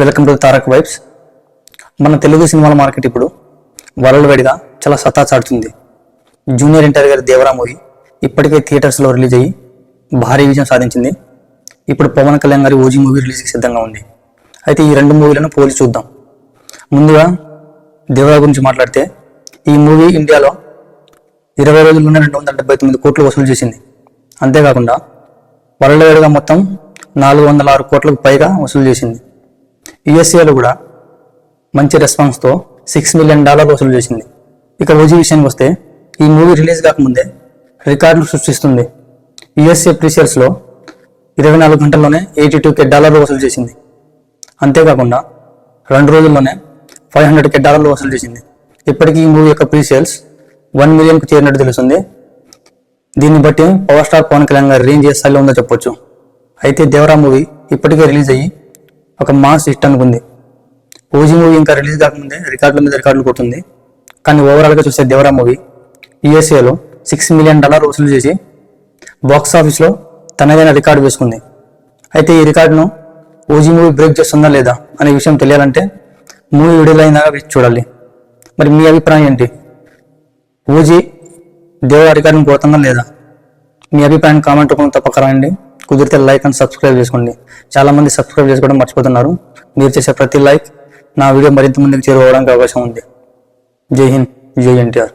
Welcome to Tarak vibes. మన తెలుగు సినిమాల market ఇప్పుడు వరల్డ్ వైడ్గా చాలా సత్తా చాటుతుంది. జూనియర్ ఎన్టీఆర్ గారి దేవరా మూవీ ఇప్పటికే థియేటర్స్లో రిలీజ్ అయ్యి భారీ విజయం సాధించింది. ఇప్పుడు పవన్ కళ్యాణ్ గారి ఓజీ మూవీ రిలీజ్కి సిద్ధంగా ఉంది. అయితే ఈ రెండు మూవీలను పోల్చి చూద్దాం. ముందుగా దేవరా గురించి మాట్లాడితే ఈ మూవీ ఇండియాలో ఇరవై రోజుల్లోనే రెండు వందల డెబ్బై తొమ్మిది కోట్లు వసూలు చేసింది. అంతేకాకుండా వరల్డ్ వైడ్గా మొత్తం నాలుగు వందల ఆరు కోట్లకు పైగా వసూలు చేసింది. యుఎస్ఏలో కూడా మంచి రెస్పాన్స్తో సిక్స్ మిలియన్ డాలర్లు వసూలు చేసింది. ఇక ఓజీ విషయానికి వస్తే ఈ మూవీ రిలీజ్ కాకముందే రికార్డులు సృష్టిస్తుంది. యుఎస్ఏ ప్రీసియర్స్లో ఇరవై నాలుగు గంటల్లోనే ఎయిటీ టూ కే డాలర్లు వసూలు చేసింది. అంతేకాకుండా రెండు రోజుల్లోనే ఫైవ్ హండ్రెడ్ కే డాలర్లు వసూలు చేసింది. ఇప్పటికీ ఈ మూవీ యొక్క ప్రీసేల్స్ వన్ మిలియన్కు చేరినట్టు తెలుస్తుంది. దీన్ని బట్టి పవర్ స్టార్ పవన్ కళ్యాణ్ గారి రేంజ్ ఏ స్థాయిలో ఉందో చెప్పొచ్చు. అయితే దేవరా మూవీ ఇప్పటికే రిలీజ్ అయ్యి ఒక మాస్ హిట్ అనుకుంది. ఓజీ మూవీ ఇంకా రిలీజ్ కాకముందే రికార్డుల మీద రికార్డులు కొట్టింది కానీ ఓవరాల్గా చూస్తే దేవరా మూవీ యుఎస్ఏలో సిక్స్ మిలియన్ డాలర్ వసూలు చేసి బాక్స్ ఆఫీస్లో తనదైన రికార్డు వేసుకుంది. అయితే ఈ రికార్డును ఓజీ మూవీ బ్రేక్ చేస్తుందా లేదా అనే విషయం తెలియాలంటే మూవీ విడుదల అయినాక వేచి చూడాలి. మరి మీ అభిప్రాయం ఏంటి? ఓజీ దేవరా రికార్డును కొడుతుందా లేదా? మీ అభిప్రాయం కామెంట్ రూపంలో తప్పక రాయండి. కుదిరితే లైక్ అండ్ సబ్స్క్రైబ్ చేసుకోండి. చాలా మంది సబ్స్క్రైబ్ చేసుకోవడం మర్చిపోతున్నారు. మీరు చేసే ప్రతి లైక్ నా వీడియో మరింత ముందుకు చేరుకోవడానికి అవకాశం ఉంది. జై హింద్ జై ఎన్టీఆర్.